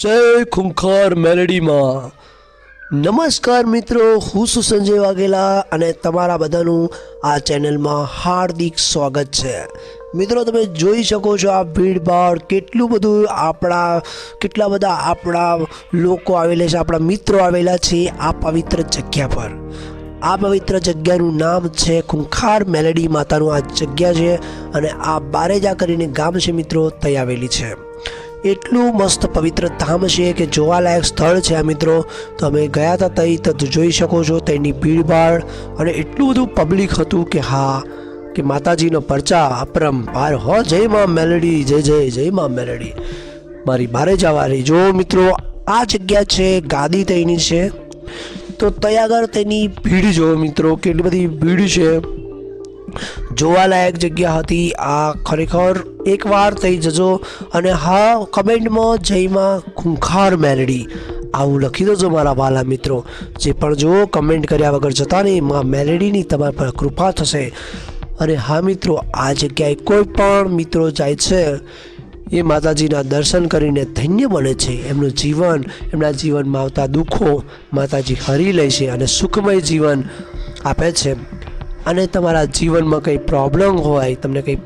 જય ખુંખાર મેલેડીમાં. નમસ્કાર મિત્રો, હું છું સંજય વાઘેલા અને તમારા બધાનું આ ચેનલમાં હાર્દિક સ્વાગત છે. મિત્રો, તમે જોઈ શકો છો આ ભીડભાડ, કેટલું બધું આપણા, કેટલા બધા આપણા લોકો આવેલા છે, આપણા મિત્રો આવેલા છે આ પવિત્ર જગ્યા પર. આ પવિત્ર જગ્યાનું નામ છે ખુંખાર મેલેડી માતાનું આ જગ્યા છે અને આ બારેજા કરીને ગામ છે મિત્રો, તઈ આવેલી છે. એટલું મસ્ત પવિત્ર ધામ છે કે જોવાલાયક સ્થળ છે આ મિત્રો. તો અમે ગયા હતા તઈ તો જોઈ શકો છો તેની ભીડભાડ અને એટલું બધું પબ્લિક હતું કે હા, કે માતાજીનો પરચા અપરંપાર. હો, જય માં મેલડી, જય જય જય માં મેલડી. મારી બારે જવાની જો મિત્રો, આ જગ્યા છે ગાદી તઈની છે. તો ત્યાં આગળ તેની ભીડ જો મિત્રો, કેટલી બધી ભીડ છે. જોવાલાયક જગ્યા હતી. આ ખરેખર એકવાર થઈ જજો અને હા, કમેન્ટમાં જયમાં ખૂંખાર મેલડી. આવું લખી દેજો મારા વાલા મિત્રો. જે પણ જુઓ, કમેન્ટ કર્યા વગર જતા નહીં, માં મેલેડીની તમારા પર કૃપા થશે. અને હા મિત્રો, આ જગ્યાએ કોઈ પણ મિત્રો જાય છે, એ માતાજીના દર્શન કરીને ધન્ય બને છે. એમનું જીવન, એમના જીવનમાં આવતા દુઃખો માતાજી હરી લે છે અને સુખમય જીવન આપે છે. અને તમારા જીવનમાં કંઈ પ્રોબ્લેમ હોય, તમને કંઈ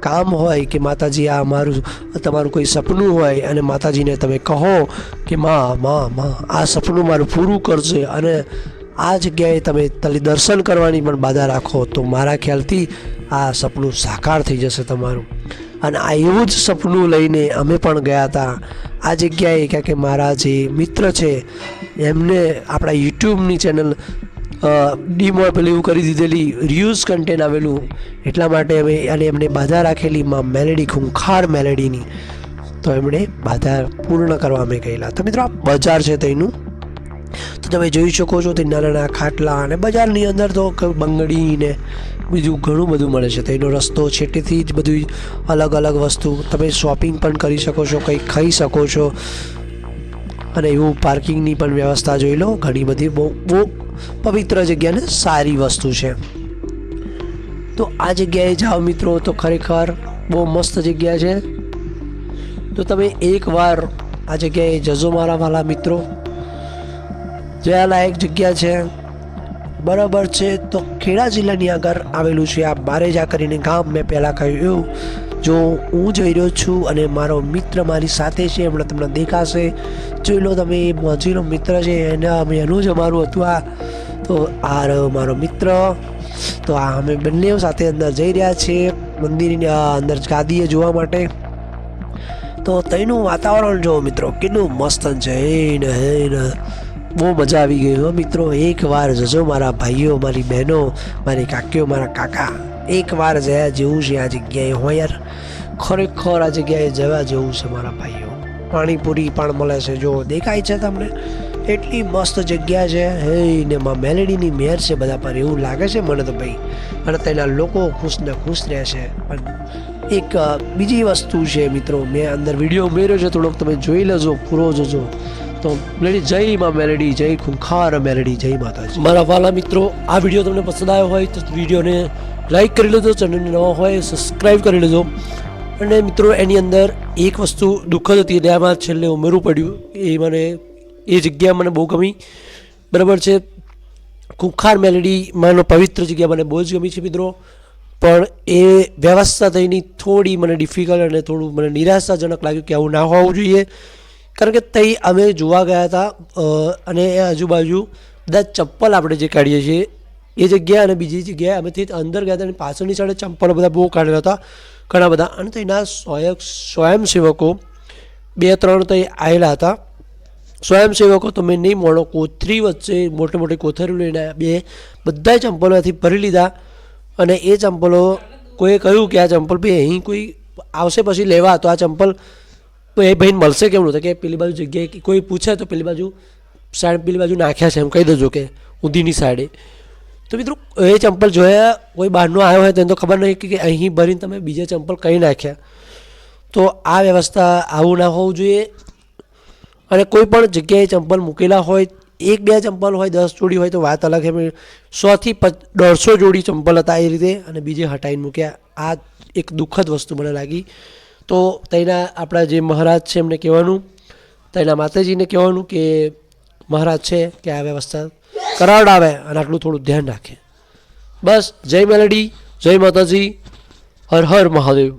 કામ હોય કે માતાજી આ મારું, તમારું કોઈ સપનું હોય અને માતાજીને તમે કહો કે માં માં માં, આ સપનું મારું પૂરું કરશે અને આ જગ્યાએ તમે તલી દર્શન કરવાની પણ બાધા રાખો. તો મારા ખ્યાલથી આ સપનું સાકાર થઈ જશે તમારું. અને આ એવું જ સપનું લઈને અમે પણ ગયા હતા. આ જગ્યાએ કારણ કે મારા જે મિત્ર છે, એમને આપણા યુટ્યુબની ચેનલ ડીમો પેલી એવું કરી દીધેલી રિયુઝ કન્ટેન્ટ આવેલું. એટલા માટે અમે અને એમને બાધા રાખેલી માં મેલેડી ખૂંખાર મેલેડીની. તો એમણે બાધા પૂર્ણ કરવા અમે ગયેલા. તો મિત્રો, આ બજાર છે તેનું. તો તમે જોઈ શકો છો તે નાના નાના ખાટલા અને બજારની અંદર તો બંગડી ને બીજું ઘણું બધું મળે છે. તેનો રસ્તો છેટેથી જ બધું અલગ અલગ વસ્તુ. તમે શોપિંગ પણ કરી શકો છો કંઈક ખાઈ શકો છો. અને એવું પાર્કિંગની પણ વ્યવસ્થા જોઈ લો. ઘણી બધી બહુ બહુ પવિત્ર જગ્યાને સારી વસ્તુ છે. તો આ જગ્યાએ જાઓ મિત્રો, તો ખરેખર બહુ મસ્ત જગ્યા છે. તો તમે એકવાર આ જગ્યાએ જજો મારા વાલા મિત્રો. જયાલાયક જગ્યા છે. બરાબર છે. તો ખેડા જિલ્લાની આગળ આવેલું છે. આ બારેજા કરીને ગામ મેં પહેલાં કહ્યું. એવું જો હું જઈ રહ્યો છું અને મારો મિત્ર મારી સાથે છે હમણાં તમને દેખાશે. જોઈ લો તમે એ મિત્ર છે, એને અમે એનું જ અમારું હતું આ. તો આ રહ્યો મારો મિત્ર. તો આ અમે બંને સાથે અંદર જઈ રહ્યા છીએ, મંદિરની અંદર ગાદીએ જોવા માટે. તો તેનું વાતાવરણ જો મિત્રો, કેટલું મસ્ત છે હે ને હે ને બહુ મજા આવી ગઈ હો મિત્રો. એકવાર જજો મારા ભાઈઓ, મારી બહેનો, મારી કાકીઓ, મારા કાકા. એકવાર જયા જેવું છે આ જગ્યાએ હો યાર. ખરેખર આ જગ્યાએ જવા જેવું છે મારા ભાઈઓ. પાણીપુરી પણ મળે છે, જો દેખાય છે તમને. એટલી મસ્ત જગ્યા છે. હે, ને મેલેડીની મેર છે બધા પર. એવું લાગે છે મને તો ભાઈ. અને તેના લોકો ખુશ ને ખુશ રહે છે. પણ એક બીજી વસ્તુ છે મિત્રો, મેં અંદર વીડિયો ઉમેર્યો છે, થોડોક તમે જોઈ લેજો, પૂરો જોજો. તો મેલેડી જય માં મેલેડી, જય ખુંખાર મેલેડી, જય માતાજી. મારા વાલા મિત્રો, આ વીડિયો તમને પસંદ આવ્યો હોય તો વિડીયોને લાઈક કરી લેજો, ચેનલને નવા હોય સબસ્ક્રાઈબ કરી લેજો. અને મિત્રો, એની અંદર એક વસ્તુ દુઃખદ હતી એટલે આમાં છેલ્લે ઉમેરવું પડ્યું. એ મને, એ જગ્યા મને બહુ ગમી. બરાબર છે? ખુંખાર મેલેડી માનો પવિત્ર જગ્યા મને બહુ જ ગમી છે, મિત્રો. પણ એ વ્યવસ્થા થઈની થોડી મને ડિફિકલ્ટ અને થોડું મને નિરાશાજનક લાગ્યું કે આવું ના હોવું જોઈએ. કારણ કે તઈ અમે જોવા ગયા હતા અને એ આજુબાજુ બધા ચપ્પલ આપણે જે કાઢીએ છીએ, એ જગ્યા અને બીજી જગ્યાએ અમે તે અંદર ગયા હતા અને પાછળની સાઈડે ચંપલ બધા બહુ કાઢેલા હતા, ઘણા બધા. અને તેના સ્વયં, સ્વયંસેવકો, બે, ત્રણ તઈ આવેલા હતા. સ્વયંસેવકો તમે નહીં મળો કોથરી વચ્ચે મોટી મોટી કોથરીઓ લઈને બે બધા ચંપલોથી ભરી લીધા. અને એ ચંપલો, કોઈએ કહ્યું કે આ ચંપલ ભાઈ અહીં કોઈ આવશે પછી લેવા, તો આ ચંપલ તો એ ભાઈને મળશે કેમનું તો કે પેલી બાજુ જગ્યાએ કોઈ પૂછે તો પેલી બાજુ સાઈડ, પેલી બાજુ નાખ્યા છે એમ કહી દેજો કે ઊંધીની સાઈડે. તો મિત્રો, એ ચંપલ જોયા, કોઈ બહારનો આવ્યો હોય તો એને તો ખબર નહીં કે અહીં ભરીને તમે બીજા ચંપલ કઈ નાખ્યા. તો આ વ્યવસ્થા આવું ના હોવું જોઈએ. અને કોઈ પણ જગ્યાએ ચંપલ મૂકેલા હોય, એક બે ચંપલ હોય, દસ જોડી હોય તો વાત અલગ છે. સોથી દોઢસો જોડી ચંપલ હતા એ રીતે અને બીજે હટાવીને મૂક્યા. આ એક દુઃખદ વસ્તુ મને લાગી. તો તેના આપણા જે મહારાજ છે એમને કહેવાનું, તેના માતાજીને કહેવાનું કે મહારાજ છે કે આ વ્યવસ્થા કરાવડાવે અને આટલું થોડું ધ્યાન રાખે. બસ, જય મેલડી, જય માતાજી, હર હર મહાદેવ.